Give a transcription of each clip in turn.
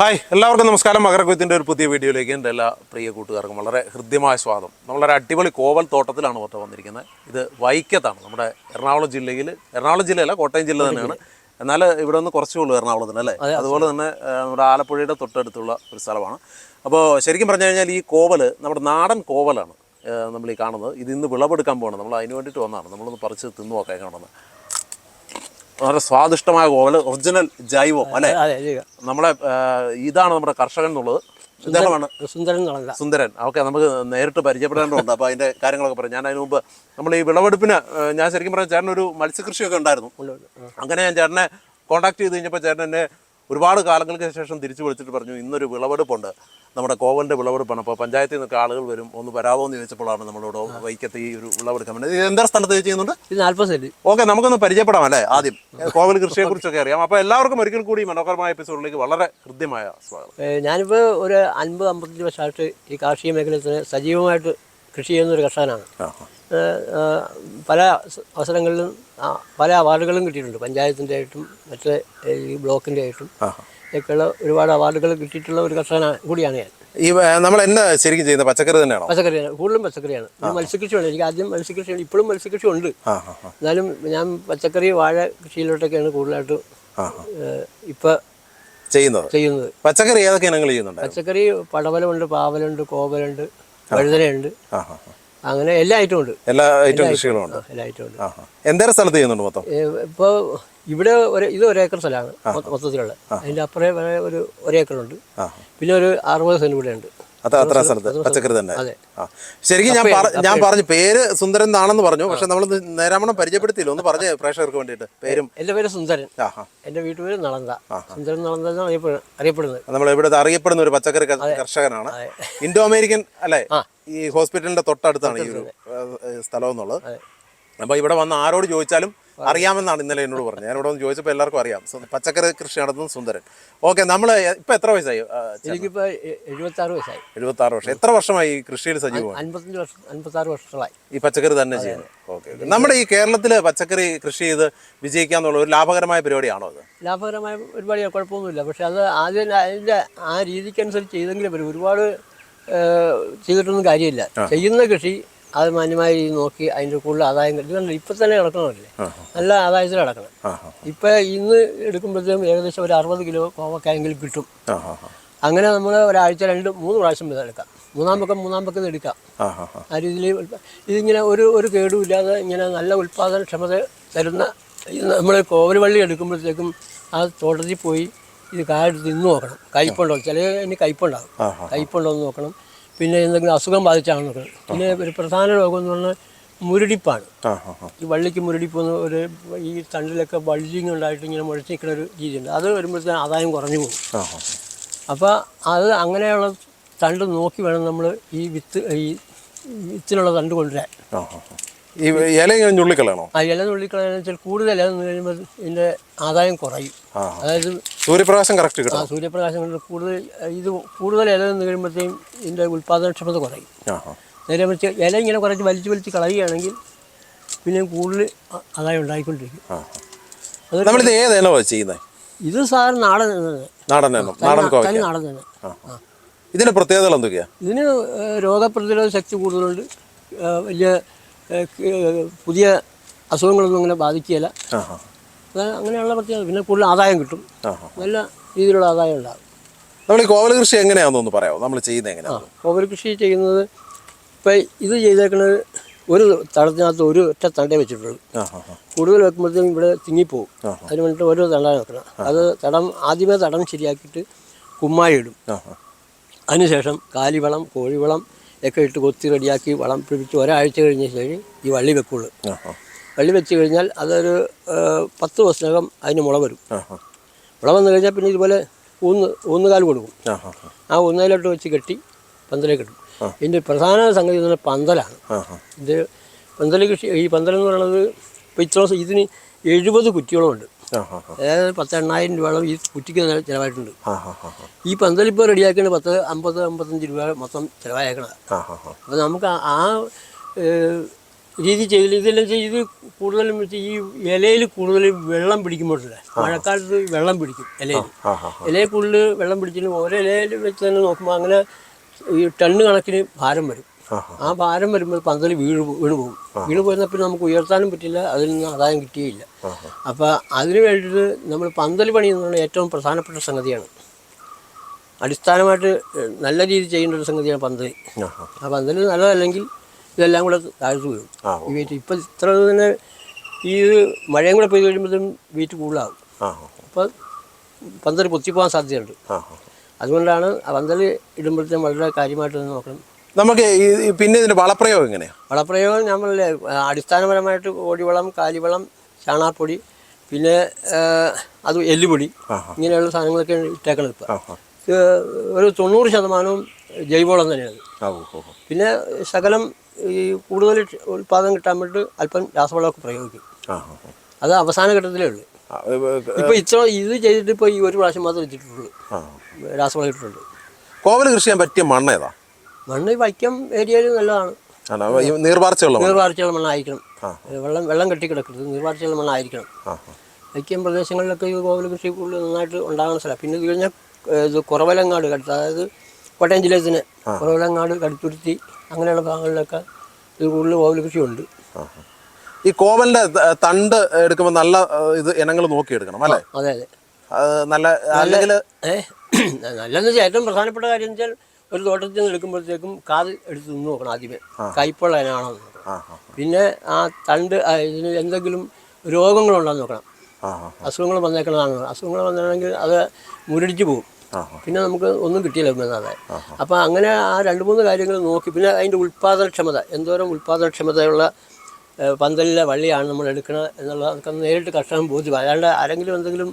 Hi എല്ലാവർക്കും നമസ്കാരം. മകരക്കുത്തിന്റെ ഒരു പുതിയ വീഡിയോയിലേക്ക് എന്റെ എല്ലാ പ്രിയ കൂട്ടുകാർക്കും വളരെ ഹൃദ്യമായ സ്വാഗതം. നമ്മളൊരു അടിപൊളി കോവൽ തോട്ടത്തിലാണ് പുറത്ത് വന്നിരിക്കുന്നത്. ഇത് വൈക്കത്താണ്. നമ്മുടെ എറണാകുളം ജില്ലയിൽ എറണാകുളം ജില്ലയല്ല കോട്ടയം ജില്ല തന്നെയാണ്. എന്നാൽ ഇവിടെ നിന്ന് കുറച്ചേ ഉള്ളൂ എറണാകുളത്തിന് അല്ലേ? അതുപോലെ തന്നെ നമ്മുടെ ആലപ്പുഴയുടെ തൊട്ടടുത്തുള്ള ഒരു സ്ഥലമാണ്. അപ്പോൾ ശരിക്കും പറഞ്ഞു കഴിഞ്ഞാൽ ഈ കോവൽ നമ്മുടെ നാടൻ കോവലാണ് നമ്മൾ ഈ കാണുന്നത്. ഇത് ഇന്ന് വിളവെടുക്കാൻ പോകണം നമ്മൾ അതിന് വേണ്ടിയിട്ട് വന്നതാണ്. നമ്മളൊന്ന് പറിച്ച് തിന്നു നോക്കാൻ കാണുന്നത്. വളരെ സ്വാദിഷ്ടമായ കോവൽ ഒറിജിനൽ ജൈവം അല്ലേ? നമ്മളെ ഇതാണ് നമ്മുടെ കർഷകൻ എന്നുള്ളത്. സുന്ദരൻ സുന്ദരൻ. ഓക്കെ നമുക്ക് നേരിട്ട് പരിചയപ്പെടേണ്ടതുണ്ട്. അപ്പോൾ അതിന്റെ കാര്യങ്ങളൊക്കെ പറയാം. ഞാൻ അതിന് മുമ്പ് നമ്മൾ ഈ വിളവെടുപ്പിന് ഞാൻ ശരിക്കും പറയാം ചേട്ടൻ ഒരു മത്സ്യകൃഷിയൊക്കെ ഉണ്ടായിരുന്നു. അങ്ങനെ ഞാൻ ചേട്ടനെ കോൺടാക്ട് ചെയ്ത് കഴിഞ്ഞപ്പോൾ ചേട്ടൻ എന്നെ ഒരുപാട് കാലങ്ങൾക്ക് ശേഷം തിരിച്ചു വിളിച്ചിട്ട് പറഞ്ഞു ഇന്നൊരു വിളവെടുപ്പുണ്ട്. നമ്മുടെ കോവലിന്റെ വിളവെടുപ്പാണ്. അപ്പോൾ പഞ്ചായത്തിൽ നിന്നൊക്കെ ആളുകൾ വരും ഒന്ന് വരാമോ എന്ന് ചോദിച്ചപ്പോഴാണ് നമ്മളിവിടെ വൈക്കത്ത് ഈ ഒരു വിളവെടുക്കാൻ പറ്റുന്നത് ഇത് എന്താ സ്ഥലത്ത് ചെയ്യുന്നുണ്ട്? നാൽപ്പത് സെന്റ്. ഓക്കെ നമുക്കൊന്ന് പരിചയപ്പെടാം അല്ലേ ആദ്യം. കോവൽ കൃഷിയെ കുറിച്ചൊക്കെ അറിയാം. അപ്പോൾ എല്ലാവർക്കും ഒരിക്കൽ കൂടി മനോഹരമായ എപ്പിസോഡിലേക്ക് വളരെ ഹൃദ്യമായ സ്വാഗതം. ഞാനിപ്പോൾ ഒരു അൻപത് അമ്പത്തഞ്ച് വർഷമായിട്ട് ഈ കാർഷിക മേഖലയിൽ തന്നെ സജീവമായിട്ട് കൃഷി ചെയ്യുന്ന ഒരു കർഷകനാണ്. പല അവസരങ്ങളിലും പല അവാർഡുകളും കിട്ടിയിട്ടുണ്ട്. പഞ്ചായത്തിന്റെ ആയിട്ടും മറ്റേ ഈ ബ്ലോക്കിന്റെ ആയിട്ടും ഒക്കെയുള്ള ഒരുപാട് അവാർഡുകൾ കിട്ടിയിട്ടുള്ള ഒരു കർഷകനാണ് കൂടിയാണ് ഞാൻ. ഈ നമ്മൾ എന്നാ ശരിക്കും ചെയ്യുന്നത് പച്ചക്കറി തന്നെയാണ്? പച്ചക്കറിയാണ്. കൂടുതലും പച്ചക്കറിയാണ്. മത്സ്യകൃഷിയാണ് എനിക്ക് ആദ്യം മത്സ്യകൃഷിയാണ് ഇപ്പോഴും മത്സ്യകൃഷി ഉണ്ട്. എന്നാലും ഞാൻ പച്ചക്കറി വാഴ കൃഷിയിലോട്ടൊക്കെയാണ് കൂടുതലായിട്ട്. ഇപ്പം ചെയ്യുന്നത്. ചെയ്യുന്നത്. പച്ചക്കറി ഏതൊക്കെ ഇനങ്ങൾ ചെയ്യുന്നുണ്ട് പച്ചക്കറി പടവലമുണ്ട് പാവലുണ്ട് കോവലുണ്ട് വഴുതനയുണ്ട്. അങ്ങനെ എല്ലാ ഐറ്റവും ഉണ്ട് എല്ലാ ഐറ്റം കൃഷികളും ഉണ്ട് എല്ലാ ഐറ്റവും ഉണ്ട്. എന്തേരം സ്ഥലത്ത് ചെയ്യുന്നുണ്ട് മൊത്തം? ഇപ്പോൾ ഇവിടെ ഒരു ഇത് ഒരേക്കർ സ്ഥലമാണ് മൊത്ത- മൊത്തത്തിലുള്ള. അതിന്റെ അപ്പുറേ ഒരു ഒരേക്കറുണ്ട്. ഉണ്ട് പിന്നെ ഒരു അറുപത് സെന്റ് കൂടെ ഉണ്ട് അത്ര സ്ഥലത്ത് പച്ചക്കറി തന്നെ. ആ. ശരിക്കും ഞാൻ ഞാൻ പറഞ്ഞു പേര് സുന്ദരൻ എന്നാണെന്ന് പറഞ്ഞു പക്ഷെ നമ്മൾ നേരാമണം പരിചയപ്പെടുത്തിയില്ല. ഒന്ന് പറഞ്ഞേ പ്രേക്ഷകർക്ക് വേണ്ടിയിട്ട് പേരും. എന്റെ പേര് സുന്ദരൻ. എന്റെ വീട്ടുപേര് നളന്ത. സുന്ദരൻ നളന്ത അറിയപ്പെടുന്നത്. നമ്മൾ ഇവിടെ അറിയപ്പെടുന്ന ഒരു പച്ചക്കറി കർഷകനാണ്. ഇൻഡോ അമേരിക്കൻ അല്ലേ? ഈ ഹോസ്പിറ്റലിന്റെ തൊട്ടടുത്താണ് ഈ ഒരു സ്ഥലം എന്നുള്ളത്. അപ്പൊ ഇവിടെ വന്ന് ആരോട് ചോദിച്ചാലും അറിയാമെന്നാണ് ഇന്നലെ എന്നോട് പറഞ്ഞത്. ഞാൻ ഇവിടെ ചോദിച്ചപ്പോൾ എല്ലാവർക്കും അറിയാം. പച്ചക്കറി കൃഷി നടത്തുന്നത് സുന്ദരൻ. ഓക്കെ നമ്മൾ ഇപ്പം എത്ര വയസ്സായി എനിക്കിപ്പോൾ എഴുപത്താറ് വയസ്സായി. എഴുപത്തി ആറ് വർഷം. എത്ര വർഷമായി ഈ കൃഷിയിൽ സജീവമാണ് അൻപത്തഞ്ച് വർഷം അൻപത്തി ആറ് വർഷങ്ങളായി. ഈ പച്ചക്കറി തന്നെ ചെയ്യുന്നത് ഓക്കെ നമ്മുടെ ഈ കേരളത്തിൽ പച്ചക്കറി കൃഷി ചെയ്ത് വിജയിക്കാന്നുള്ള ഒരു ലാഭകരമായ പരിപാടിയാണോ അത്? ലാഭകരമായ പരിപാടി കുഴപ്പമൊന്നുമില്ല. പക്ഷെ അത് ആദ്യം അതിന്റെ ആ രീതിക്കനുസരിച്ച് ചെയ്തെങ്കിലും വരും ഒരുപാട് ചെയ്തിട്ടൊന്നും കാര്യമില്ല. ചെയ്യുന്ന കൃഷി അത് മാന്യമായ രീതി നോക്കി അതിന്റെ കൂടുതൽ ആദായം കിട്ടും. ഇപ്പം തന്നെ കിടക്കണമല്ലേ നല്ല ആദായത്തിൽ കിടക്കണം. ഇപ്പം ഇന്ന് എടുക്കുമ്പോഴത്തേക്കും ഏകദേശം ഒരു അറുപത് കിലോ കോവക്കായെങ്കിലും കിട്ടും. അങ്ങനെ നമ്മൾ ഒരാഴ്ച രണ്ട് മൂന്ന് പ്രാവശ്യം വീതം എടുക്കാം. മൂന്നാം പക്കം മൂന്നാം പക്കം എടുക്കാം. ആ രീതിയിൽ ഇതിങ്ങനെ ഒരു ഒരു കേടുമില്ലാതെ ഇങ്ങനെ നല്ല ഉൽപ്പാദനക്ഷമത തരുന്ന നമ്മൾ കോവലുവള്ളി എടുക്കുമ്പോഴത്തേക്കും ആ തോട്ടത്തിൽ പോയി ഇത് കായെടുത്ത് തിന്നു നോക്കണം. കയ്പുണ്ടോ? ചില ഇനി കയ്പുണ്ടാകും. കയ്പുണ്ടോ എന്ന് നോക്കണം. പിന്നെ എന്തെങ്കിലും അസുഖം ബാധിച്ചാണ് നോക്കണം പിന്നെ ഒരു പ്രധാന രോഗം എന്ന് പറഞ്ഞാൽ മുരടിപ്പാണ്. ഈ വള്ളിക്ക് മുരടിപ്പ് എന്ന് ഒരു ഈ തണ്ടിലൊക്കെ ബൾജിങ് ഉണ്ടായിട്ട് ഇങ്ങനെ മുഴച്ച് നിൽക്കുന്ന ഒരു രീതിയുണ്ട്. അത് വരുമ്പോഴത്തേന് ആദായം കുറഞ്ഞു പോകും. അപ്പോൾ അത് അങ്ങനെയുള്ള തണ്ട് നോക്കി വേണം നമ്മൾ ഈ വിത്ത് ഈ വിത്തിനുള്ള തണ്ട് കൊണ്ടുവരാൻ. ഈ ഇല ഇങ്ങനെ ഞുള്ളിക്കളയണോ? ആ ഇല നുള്ളിക്കളയെന്ന് വെച്ചാൽ കൂടുതൽ ഇല നിന്ന് കഴിയുമ്പോൾ ഇതിന്റെ ആദായം കുറയും. അതായത് സൂര്യപ്രകാശം കറക്റ്റ് ആ കിട്ടണം സൂര്യപ്രകാശം കൊണ്ട് കൂടുതൽ ഇത് കൂടുതൽ ഇല നിന്ന് കഴിയുമ്പോഴത്തേക്കും ഇതിന്റെ ഉൽപ്പാദനക്ഷമത കുറയും. ആ ആ നേരെ മറിച്ച് ഇല ഇങ്ങനെ കുറച്ച് വലിച്ച് വലിച്ച് കളയുകയാണെങ്കിൽ പിന്നെ കൂടുതൽ ആ- ആദായം ഉണ്ടായിക്കൊണ്ടിരിക്കും. ആ ആ. നമ്മളിത് ഏത് ഇനമാണ് ചെയ്യുന്നത് ഇത് സാധാരണ നാടൻ തന്നെ നാടൻ ഇനം നാടൻ തനി കോവയ്ക്ക. നാടൻ തന്നെ ആ പ്രത്യേകതകൾ എന്തൊക്കെയാ? ഇതിന് ഏഹ്, രോഗപ്രതിരോധ ശക്തി കൂടുതലുണ്ട്. ഏഹ്, വലിയ പുതിയ അസുഖങ്ങളൊന്നും അങ്ങനെ ബാധിക്കുകയില്ല. അങ്ങനെയുള്ള പ്രത്യേകത. പിന്നെ കൂടുതൽ ആദായം കിട്ടും. നല്ല രീതിയിലുള്ള ആദായം ഉണ്ടാകും. നമ്മൾ ഈ കോവൽ കൃഷി എങ്ങനെയാണെന്നൊന്ന് പറയാമോ? നമ്മൾ ചെയ്യുന്നത് എങ്ങനെയാണ് കോവൽ കൃഷി ചെയ്യുന്നത് ഇപ്പം ഇത് ചെയ്തേക്കുന്നത് ഒരു തടത്തിനകത്ത് ഒരു ഒറ്റ തണ്ടേ വെച്ചിട്ടുള്ളൂ. കൂടുതൽ വെക്കുമ്പോഴത്തേക്കും ഇവിടെ തിങ്ങിപ്പോവും. അതിന് വേണ്ടിയിട്ട് ഓരോ തണ്ടാണ് വെക്കണം അത് തടം ആദ്യമേ തടം ശരിയാക്കിയിട്ട് കുമ്മായി ഇടും. അതിനുശേഷം കാലിവളം കോഴിവളം ഒക്കെ ഇട്ട് കൊത്തി റെഡിയാക്കി വളം പിടിപ്പിച്ച് ഒരാഴ്ച കഴിഞ്ഞ ശേഷം ഈ വള്ളി വെക്കുള്ളൂ. വള്ളി വെച്ച് കഴിഞ്ഞാൽ അതൊരു പത്ത് ദിവസത്തിനകം അതിന് മുള വരും. മുള വന്നു കഴിഞ്ഞാൽ പിന്നെ ഇതുപോലെ ഊന്ന് ഊന്നുകാൽ കൊടുക്കും. ആ ഊന്നയിലോട്ട് വെച്ച് കെട്ടി പന്തലേക്ക് ഇടും. ഇതിന്റെ പ്രധാന സംഗതി എന്ന് പറഞ്ഞാൽ പന്തലാണ്. ഇത് പന്തൽ കൃഷി ഈ പന്തൽ എന്ന് പറയുന്നത് ഇപ്പോൾ ഇത്ര ദിവസം ഇതിന് എഴുപത് കുറ്റികളുമുണ്ട് ആ. അതായത് പത്ത് എണ്ണായിരം രൂപയോളം ഈ കുറ്റിക്ക് ചില- ചിലവായിട്ടുണ്ട്. ഈ പന്തലിപ്പോൾ റെഡിയാക്കിയത് പത്ത് അമ്പത് അമ്പത്തഞ്ച് രൂപ മൊത്തം ചിലവായേക്കണത്. അപ്പോൾ നമുക്ക് ആ- രീതി ചെയ്തില്ല. ഇതെല്ലാം ചെയ്ത് കൂടുതലും ഈ ഇലയിൽ കൂടുതൽ വെള്ളം പിടിക്കുമ്പോഴല്ലേ? മഴക്കാലത്ത് വെള്ളം പിടിക്കും ഇലയിൽ. ഇലയിൽ കൂടുതൽ വെള്ളം പിടിച്ചിട്ട് ഓരോ ഇലയിൽ വെച്ച് തന്നെ നോക്കുമ്പോൾ അങ്ങനെ ഈ ടണ്ണ് കണക്കിന് ഭാരം വരും. ആ ഭാരം വരുമ്പോൾ പന്തൽ വീണ് വീണ് പോകും. വീണ് പോയിരുന്നാൽ പിന്നെ നമുക്ക് ഉയർത്താനും പറ്റില്ല അതിൽ നിന്ന് ആദായം കിട്ടിയില്ല അപ്പോൾ അതിന് വേണ്ടിയിട്ട് നമ്മൾ പന്തൽ പണി എന്നുള്ള ഏറ്റവും പ്രധാനപ്പെട്ട സംഗതിയാണ്. അടിസ്ഥാനമായിട്ട് നല്ല രീതിയിൽ ചെയ്യേണ്ട ഒരു സംഗതിയാണ് പന്തൽ ആ, പന്തൽ നല്ലതല്ലെങ്കിൽ ഇതെല്ലാം കൂടെ താഴ്ത്തു വീഴും. ഈ വെയിറ്റ് ഇപ്പം ഇത്ര തന്നെ ഈ മഴയും കൂടെ പെയ്ത് കഴിയുമ്പോഴത്തേക്കും വെയിറ്റ് കൂടുതലാകും അപ്പോൾ പന്തൽ പൊത്തിപ്പോകാൻ സാധ്യതയുണ്ട്. അതുകൊണ്ടാണ് ആ പന്തൽ ഇടുമ്പോഴത്തേക്കും വളരെ കാര്യമായിട്ട് നോക്കണം. നമുക്ക് പിന്നെ ഇതിന്റെ വളപ്രയോഗം എങ്ങനെയാ? വളപ്രയോഗം നമ്മൾ അടിസ്ഥാനപരമായിട്ട് കോടിവളം കാലിവളം ചാണാപ്പൊടി പിന്നെ അത് എല്ലുപൊടി ഇങ്ങനെയുള്ള സാധനങ്ങളൊക്കെ ഇട്ടേക്കണം ഇപ്പം. ആ ആ. ഇത് ഒരു തൊണ്ണൂറ് ശതമാനവും ജൈവവളം തന്നെയാണ്. പിന്നെ ശകലം ഈ കൂടുതൽ ഉൽപാദനം കിട്ടാൻ വേണ്ടി അല്പം രാസവളമൊക്കെ പ്രയോഗിക്കും. അത് അവസാന ഘട്ടത്തിലേ ഉള്ളൂ. ഇപ്പോൾ ഇത്ര ഇത് ചെയ്തിട്ട് ഇപ്പൊ ഈ ഒരു പ്രാവശ്യം മാത്രം വെച്ചിട്ടുള്ളൂ. രാസവളം ഇട്ടിട്ടുണ്ട്. കോവൽ കൃഷി ചെയ്യാൻ പറ്റിയ മണ്ണ് ഏതാ മണ്ണ് വൈക്കം ഏരിയയിൽ നല്ലതാണ്. നീർവാർച്ചയുള്ള മണ്ണ്. നീർവാർച്ചയുള്ള മണ്ണായിരിക്കണം. വെള്ളം വെള്ളം കെട്ടി കിടക്കരുത് നീർവാർച്ചയുള്ള മണ്ണായിരിക്കണം. വൈക്കം പ്രദേശങ്ങളിലൊക്കെ ഈ കോവൽ കൃഷി കൂടുതൽ നന്നായിട്ട് ഉണ്ടാകുന്ന സ്ഥലം. പിന്നെ ഇത് കഴിഞ്ഞാൽ ഏഹ്, ഇത് കുറവലങ്ങാട് കടുത്ത് അതായത് കോട്ടയം ജില്ലയിൽ തന്നെ കുറവലങ്ങാട് കടുത്തുരുത്തി അങ്ങനെയുള്ള ഭാഗങ്ങളിലൊക്കെ ഇത് കൂടുതൽ കോവൽ കൃഷിയുണ്ട്. ഉണ്ട്. ഈ കോവലിന്റെ തണ്ട് എടുക്കുമ്പോൾ നല്ല ഇത് ഇനങ്ങൾ നോക്കിയെടുക്കണം അല്ലേ? അതെ അതെ. നല്ല അല്ലെങ്കിൽ നല്ലതെന്ന് വെച്ചാൽ ഏറ്റവും പ്രധാനപ്പെട്ട കാര്യം എന്ന് വെച്ചാൽ ഒരു തോട്ടത്തിൽ നിന്ന് എടുക്കുമ്പോഴത്തേക്കും കാത് എടുത്ത് നിന്ന് നോക്കണം ആദ്യമേ. കൈപ്പുള്ള ഇനാണോ പിന്നെ ആ തണ്ട് ഇതിന് എന്തെങ്കിലും രോഗങ്ങളുണ്ടോ നോക്കണം. അസുഖങ്ങൾ വന്നേക്കണതാണ് അസുഖങ്ങൾ വന്നിട്ടുണ്ടെങ്കിൽ അത് മുരടിച്ച് പോകും. പിന്നെ നമുക്ക് ഒന്നും കിട്ടിയില്ല എന്നാതെ അപ്പോൾ അങ്ങനെ ആ രണ്ട് മൂന്ന് കാര്യങ്ങൾ നോക്കി. പിന്നെ അതിന്റെ ഉൽപ്പാദനക്ഷമത എന്തോരം ഉൽപ്പാദനക്ഷമതയുള്ള പന്തലിലെ വള്ളിയാണ് നമ്മൾ എടുക്കുന്നത് എന്നുള്ള നമുക്ക് നേരിട്ട് കർഷകൻ ബോധ്യം അല്ലാണ്ട് ആരെങ്കിലും എന്തെങ്കിലും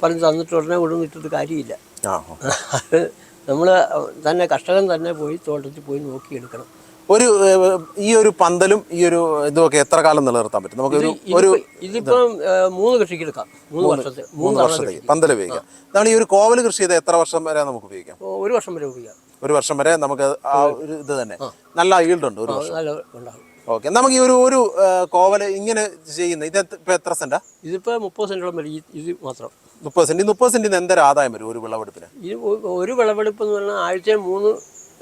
പറഞ്ഞ് തന്നിട്ട് ഉടനെ കൊണ്ടുവന്നിട്ടിട്ട് കാര്യമില്ല. ആ ആ. അത് നമ്മൾ തന്നെ കർഷകൻ തന്നെ പോയി തോട്ടത്തിൽ പോയി നോക്കിയെടുക്കണം. ഒരു ഈ ഒരു പന്തലും ഈ ഒരു ഇതുമൊക്കെ എത്ര കാലം നിലനിർത്താൻ പറ്റും? നമുക്ക് ഒരു ഇതിപ്പോ- ഇതിപ്പം മൂന്ന് കൃഷിക്ക് എടുക്കാം. മൂന്ന് വർഷത്തെ മൂന്ന് വർഷത്തെ വർഷത്തേക്ക് പന്തൽ ഉപയോഗിക്കാം. നമ്മൾ ഈ ഒരു കോവൽ കൃഷി ചെയ്ത് എത്ര വർഷം വരെ നമുക്ക് ഉപയോഗിക്കാം? ഒരു വർഷം വരെ ഉപയോഗിക്കാം. ഒരു വർഷം വരെ നമുക്ക് ആ ഒരു ഇത് തന്നെ. നല്ല ഈൽഡ് ഉണ്ട് ഒരു വർഷം. ഓക്കെ നമുക്ക് ഈ ഒരു ഒരു കോവൽ ഇങ്ങനെ ചെയ്യുന്ന ഇത് ഇപ്പൊ എത്ര സെന്റാ? ഇതിപ്പോ മുപ്പത് സെന്റോളം വരെ ഇത് മാത്രം. മുപ്പത് സെന്റ് മുപ്പത് സെന്റിന് എന്തൊരു ആദായം വരും ഒരു വിളവെടുപ്പിന്? ഈ ഒ- ഒരു വിളവെടുപ്പ് എന്ന് പറഞ്ഞാൽ ആഴ്ചയിൽ മൂന്ന്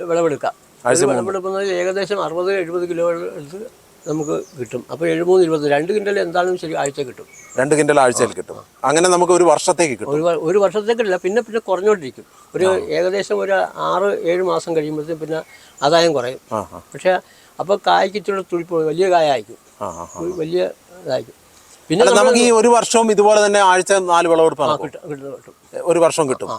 വിളവെടുക്കാം. ഒരു വിളവെടുപ്പ് എന്ന് പറഞ്ഞാൽ ഏകദേശം അറുപത് എഴുപത് കിലോ എടുത്ത് നമുക്ക് കിട്ടും. അപ്പോൾ എഴുപത് ഇരുപത് രണ്ട് കിൻഡൽ എന്താണെങ്കിലും ശരി ആഴ്ച കിട്ടും. രണ്ട് കിൻഡൽ ആഴ്ചയിൽ കിട്ടും. അങ്ങനെ നമുക്ക് ഒരു വർഷത്തേക്ക് കിട്ടും. ഒരു വ- ഒരു വർഷത്തേക്കില്ല പിന്നെ പിന്നെ കുറഞ്ഞുകൊണ്ടിരിക്കും. ഒരു ഏകദേശം ഒരു ആറ് ഏഴ് മാസം കഴിയുമ്പോഴത്തേക്കും പിന്നെ ആദായം കുറയും. ആ ആ. പക്ഷേ അപ്പോൾ കായ്ക്ക് ഇച്ചിരി തുളിപ്പോ വലിയ കായ ആയിരിക്കും ആ ആ. ഒരു വലിയ ഇതായിരിക്കും. പിന്നെ നമുക്ക് ഈ ഒരു വർഷവും ഇതുപോലെ തന്നെ ആഴ്ച നാല് വിളവെടുപ്പ് നടക്കും. കിട്ടും കിട്ടും കിട്ടും. ഒരു വർഷം കിട്ടും.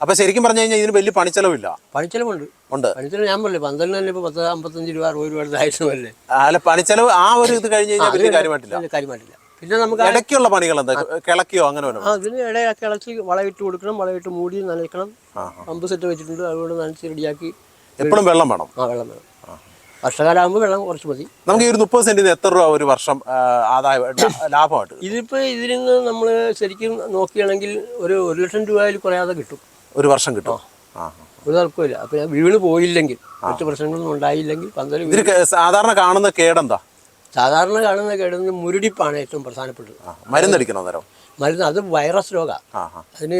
അപ്പൊ ശരിക്കും പറഞ്ഞു കഴിഞ്ഞാൽ ഇതിന് വലിയ പണിച്ചെലവില്ല. പണിച്ചെലവുണ്ട്. ഉണ്ട്. പണിച്ചെലവ് ഞാൻ പറഞ്ഞില്ലേ പന്ത്രണ്ട് തന്നെ ഇപ്പൊ പത്ത് അമ്പത്തഞ്ച് രൂപ അറുപത് രൂപ ആയിരമല്ലേ അല്ല പണിച്ചെലവ് ആ ഒരു ഇത് കഴിഞ്ഞ് കഴിഞ്ഞാൽ വലിയ കാര്യമായിട്ടില്ല. കാര്യമായിട്ടില്ല. പിന്നെ നമുക്ക് ഇടയ്ക്കുള്ള പണികൾ എന്താ? കിളക്കിയോ അങ്ങനെ അതിന് ഇടയൊക്കെ കിളച്ച് വളമിട്ട് കൊടുക്കണം വളമിട്ട് മൂടി നനയ്ക്കണം. പമ്പ് സെറ്റ് വെച്ചിട്ടുണ്ട് അതുകൊണ്ട് നനച്ച് റെഡിയാക്കി എപ്പോഴും വെള്ളം വേണം. ആ വെള്ളം വേണം. വർഷകാലമാകുമ്പോൾ വെള്ളം കുറച്ച് മതി. നമുക്ക് ഈ ഒരു മുപ്പത് സെന്റിന് എത്ര രൂപ ഒരു വർഷം ആദായം ലാഭമായിട്ട് ഇതിപ്പോ ഇതിൽ നിന്ന് നമ്മൾ ശരിക്കും നോക്കുകയാണെങ്കിൽ ഒരു ഒരു ലക്ഷം രൂപയിൽ കുറയാതെ കിട്ടും. ഒരു വർഷം കിട്ടും? ഒരു തർക്കമില്ല അപ്പൊ ഞാൻ വീണ് പോയില്ലെങ്കിൽ മറ്റു പ്രശ്നങ്ങളൊന്നും ഉണ്ടായില്ലെങ്കിൽ സാധാരണ കാണുന്ന കേടെന്താ? സാധാരണ കാണുന്ന കേടുന്ന മുരടിപ്പാണ് ഏറ്റവും പ്രധാനപ്പെട്ടത്. മരുന്നടിക്കണോ മരുന്ന് അത് വൈറസ് രോഗമാണ് ആ. അതിന്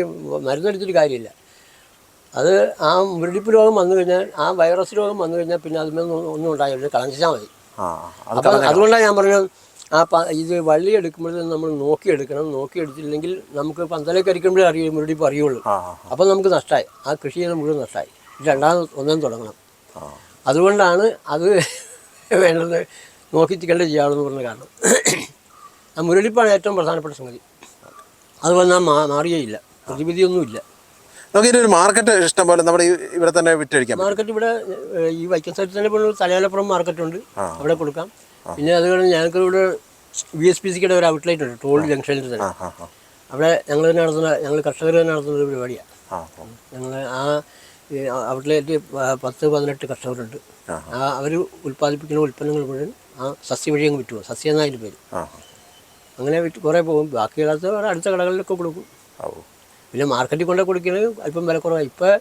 മരുന്നടിച്ചിട്ട് കാര്യമില്ല. അത് ആ മുരടിപ്പ് രോഗം വന്നു കഴിഞ്ഞാൽ ആ വൈറസ് രോഗം വന്നു കഴിഞ്ഞാൽ പിന്നെ അതിന്മേൽ ഒന്നും ഉണ്ടായില്ല കളഞ്ഞാൽ മതി. അപ്പം അതുകൊണ്ടാണ് ഞാൻ പറഞ്ഞത് ആ ഇത് വള്ളി എടുക്കുമ്പോഴേ നമ്മൾ നോക്കിയെടുക്കണം നോക്കിയെടുത്തില്ലെങ്കിൽ നമുക്ക് പന്തലേക്ക് അരിക്കുമ്പോഴേ അറിയും മുരടിപ്പ് അറിയുള്ളൂ. അപ്പം നമുക്ക് നഷ്ടമായി ആ കൃഷി ചെയ്യുന്ന മുഴുവൻ നഷ്ടമായി രണ്ടാമത് ഒന്നും തുടങ്ങണം. അതുകൊണ്ടാണ് അത് വേണ്ടത് നോക്കി കണ്ട് ചെയ്യാമെന്ന് പറഞ്ഞ കാരണം. ആ മുരടിപ്പാണ് ഏറ്റവും പ്രധാനപ്പെട്ട സംഗതി. അത് വന്നാൽ മാ ഇല്ല പ്രതിവിധിയൊന്നുമില്ല. നമുക്ക് ഇതിനൊരു മാർക്കറ്റ് ഇഷ്ടം പോലെ നമ്മുടെ ഇവിടെ തന്നെ വിറ്റഴിക്കാം മാർക്കറ്റ് ഇവിടെ ഈ വൈക്കം സൈഡിൽ തന്നെ ഇപ്പോൾ തലയാലപ്പുറം മാർക്കറ്റ് ഉണ്ട്. അവിടെ കൊടുക്കാം. പിന്നെ അത് കഴിഞ്ഞ് ഞങ്ങൾക്ക് ഇവിടെ വി എസ് പി സിയുടെ ഒരു ഔട്ട്ലെറ്റ് ഉണ്ട് ടോൾ ജംഗ്ഷനിൽ തന്നെ അവിടെ ഞങ്ങൾ തന്നെ നടത്തുന്ന ഞങ്ങൾ കർഷകർ തന്നെ നടത്തുന്ന ഒരു പരിപാടിയാണ് ഞങ്ങൾ ആ. ഔട്ട്ലെറ്റ് പത്ത് പതിനെട്ട് കർഷകരുണ്ട്. ആ അവർ ഉൽപ്പാദിപ്പിക്കുന്ന ഉൽപ്പന്നങ്ങൾ മുഴുവൻ ആ സസ്യ വഴി അങ്ങ് വിറ്റുപോകും. സസ്യ എന്നതിന്റെ പേര്? അങ്ങനെ വിറ്റ് കുറേ പോകും. ബാക്കിയുള്ളത് അടുത്ത കടകളിലൊക്കെ കൊടുക്കും. പിന്നെ മാർക്കറ്റിൽ കൊണ്ടു കൊടുക്കുന്നത് അല്പം വില കുറവാണ് ഇപ്പോൾ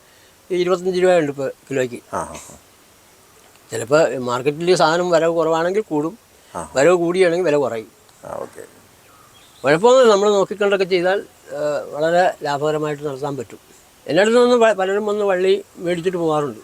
ഇരുപത്തഞ്ച് രൂപയുണ്ട് ഇപ്പോൾ കിലോയ്ക്ക്. ചിലപ്പോൾ മാർക്കറ്റിൽ സാധനം വില കുറവാണെങ്കിൽ കൂടും. വരവ് കൂടിയാണെങ്കിൽ വില കുറയും. ഓക്കെ. കുഴപ്പമൊന്നും നമ്മൾ നോക്കിക്കൊണ്ടൊക്കെ ചെയ്താൽ വളരെ ലാഭകരമായിട്ട് നടത്താൻ പറ്റും. എന്റെ അടുത്ത് നിന്ന് പലരും വന്ന് വള്ളി മേടിച്ചിട്ട് പോകാറുണ്ട്.